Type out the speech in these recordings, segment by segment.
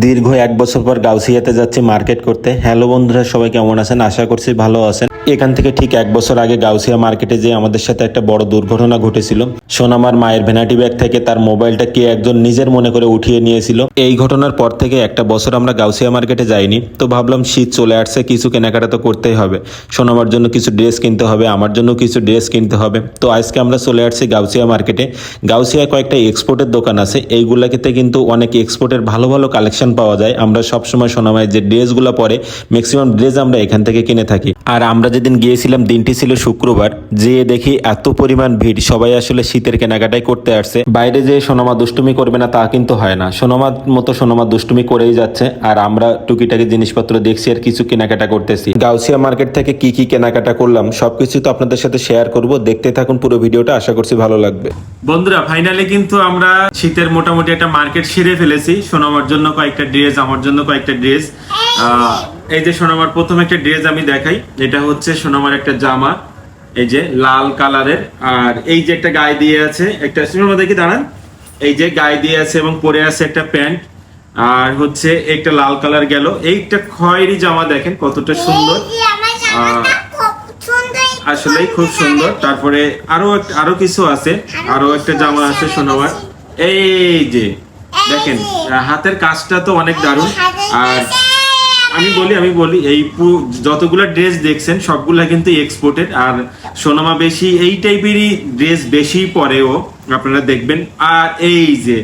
দীর্ঘ এক বছর পর গাউসিয়াতে যাচ্ছি মার্কেট করতে। হ্যালো বন্ধুরা, সবাই কেমন আছেন? আশা করছি ভালো আছেন। এখান থেকে ঠিক এক বছর আগে গাউসিয়া মার্কেটে যে আমাদের সাথে একটা বড় দুর্ঘটনা ঘটেছিল। সোনামার মায়ের ভেনাটি ব্যাগ থেকে তার মোবাইলটা কে একজন নিজের মনে করে উঠিয়ে নিয়েছিল। এই ঘটনার পর থেকে একটা বছর আমরা গাউসিয়া মার্কেটে যাইনি। তো ভাবলাম, শীত চলে আসছে, কিছু কেনাকাটা তো করতেই হবে। সোনামার জন্য কিছু ড্রেস কিনতে হবে, আমার জন্য কিছু ড্রেস কিনতে হবে। তো আজকে আমরা চলে আসছি গাউসিয়া মার্কেটে। গাউসিয়া কয়েকটা এক্সপোর্টের দোকান আছে। এইগুলাতে কিন্তু অনেক এক্সপোর্টের ভালো ভালো কালেকশন পাওয়া যায়, আমরা সবসময় সোনামায় যে ড্রেসগুলো পরে ম্যাক্সিমাম ড্রেস আমরা এখান থেকে কিনে থাকি। আর আমরা যেদিন গিয়েছিলাম, দিনটি ছিল শুক্রবার যে দেখি এত পরিমাণ ভিড়, সবাই আসলে শীতের কেনাকাটাই করতে আসছে। বাইরে যে সোনামা দুষ্টুমি করবে না, তা কিন্তু হয় না। সোনামার মতো সোনামা দুষ্টুমি করেই যাচ্ছে, আর আমরা টুকিটাকি জিনিসপত্র দেখছি আর কিছু কেনাকাটা করতেছি। গাউসিয়া মার্কেট থেকে কি কি কেনাকাটা করলাম, সবকিছু তো আপনাদের সাথে শেয়ার করব। দেখতে থাকুন পুরো ভিডিওটা, আশা করছি ভালো লাগবে। বন্ধুরা ফাইনালি কিন্তু আমরা শীতের মোটামুটি একটা মার্কেট সেরে ফেলেছি, সোনামার জন্য কয়েকটা ড্রেস আমার জন্য কয়েকটা ড্রেস। এই যে সোনামার প্রথম একটা ড্রেস আমি দেখাই এটা হচ্ছে সোনামার একটা জামা এই যে লাল কালারের। আর এই যে একটা গায়ে দিয়ে আছে একটা সোনামা দেখি দাঁড়ান। এই যে গায়ে দিয়ে আছে এবং পরে আছে একটা প্যান্ট আর হচ্ছে একটা লাল কালার গেল। এইটা খয়েরি জামা দেখেন কতটা সুন্দর। আসলেই খুব সুন্দর। তারপরে আরও আরও কিছু আছে আরও একটা জামা আছে সোনামার। এই যে দেখেন হাতের কাজটা তো অনেক দারুণ। আর আমি বলি আমি বলি, এই যতগুলা ড্রেস দেখছেন, সবগুলা কিন্তু এক্সপোর্টেড আর সোনামা বেশি, এই টাইপেরই ড্রেস বেশি পরেও আপনারা দেখবেন। আর এই যে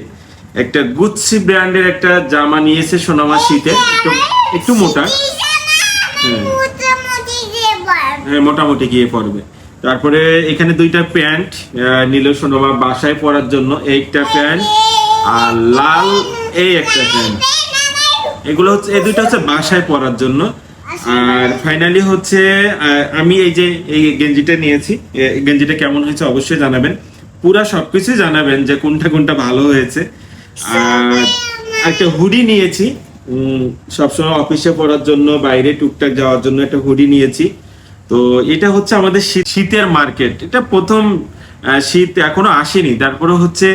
একটা গুচ্ছি ব্র্যান্ডের একটা জামা নিয়েছে সোনামা শীতে। একটু একটু মোটা। হ্যাঁ। মোটামুটি গিয়ে পড়বে তারপরে এখানে দুইটা প্যান্ট নিল সোনামা বাসায় পরার জন্য। এইটা প্যান্ট আর লাল, এই একটা প্যান্ট এগুলো হচ্ছে, এই দুইটা হচ্ছে বাসায় পরার জন্য। আর ফাইনালি হচ্ছে আমি এই যে, এই গেঞ্জিটা নিয়েছি গেঞ্জিটা কেমন হয়েছে অবশ্যই জানাবেন। পুরা সবকিছু জানাবেন যে কোনটা কোনটা ভালো হয়েছে। আর একটা হুডি নিয়েছি। সবসময় অফিসে পড়ার জন্য, বাইরে টুকটাক যাওয়ার জন্য একটা হুডি নিয়েছি। তো এটা হচ্ছে আমাদের শীতের মার্কেট। এটা প্রথম শীত এখনও আসেনি। তারপরে হচ্ছে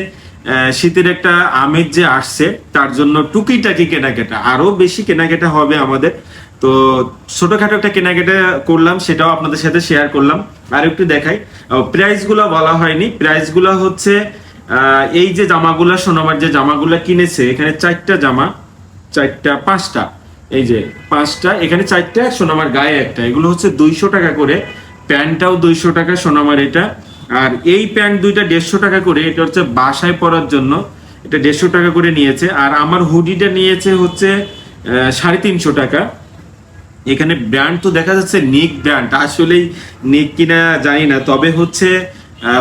শীতের একটা আমেজ যে আসছে, তার জন্য টুকিটাকি কেনাকাটা, আরও বেশি কেনাকাটা হবে আমাদের। তো ছোটখাটো একটা কেনাকাটা করলাম, সেটাও আপনাদের সাথে শেয়ার করলাম। আর একটু দেখাই। প্রাইসগুলো বলা হয়নি। প্রাইসগুলো হচ্ছে এই যে জামাগুলা, সোনামার যে জামাগুলা কিনেছে, এখানে চারটা জামা, চারটা, পাঁচটা। এই যে পাঁচটা, এখানে চারটা সোনামার গায়ে একটা। এগুলো হচ্ছে দুইশো টাকা করে। প্যান্টটাও দুইশো টাকা, সোনামার এটা। আর এই প্যান্ট দুইটা দেড়শো টাকা করে, এটা হচ্ছে বাসায় পরার জন্য। এটা দেড়শো টাকা করে নিয়েছে। আর আমার হুডিটা নিয়েছে হচ্ছে সাড়ে তিনশো টাকা। এখানে ব্র্যান্ড তো দেখা যাচ্ছে, নিক ব্র্যান্ড। আসলেই নিক কিনা জানি না, তবে হচ্ছে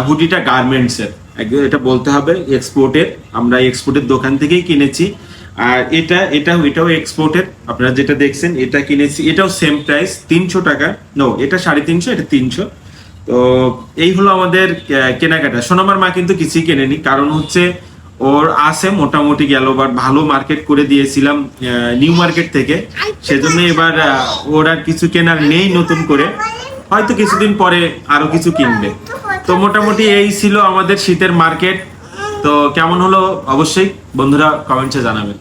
হুডিটা গার্মেন্টস এর একদম এটা বলতে হবে, এক্সপোর্টের। আমরা এক্সপোর্টের দোকান থেকেই কিনেছি। আর এটা এটা এটাও এক্সপোর্টের। আপনারা যেটা দেখছেন, এটা কিনেছি। এটাও সেম প্রাইস তিনশো টাকা। নো এটা সাড়ে তিনশো, এটা তিনশো। তো এই হলো আমাদের কেনাকাটা। সোনামার মা কিন্তু কিছুই কেনেনি, কারণ হচ্ছে ওর আছে মোটামুটি গেল বার ভালো মার্কেট করে দিয়েছিলাম নিউ মার্কেট থেকে। সেজন্য এবার ওর আর কিছু কেনার নেই নতুন করে। হয়তো কিছুদিন পরে আরও কিছু কিনবে। তো মোটামুটি এই ছিল আমাদের শীতের মার্কেট তো কেমন হলো? অবশ্যই বন্ধুরা কমেন্টসে জানাবেন।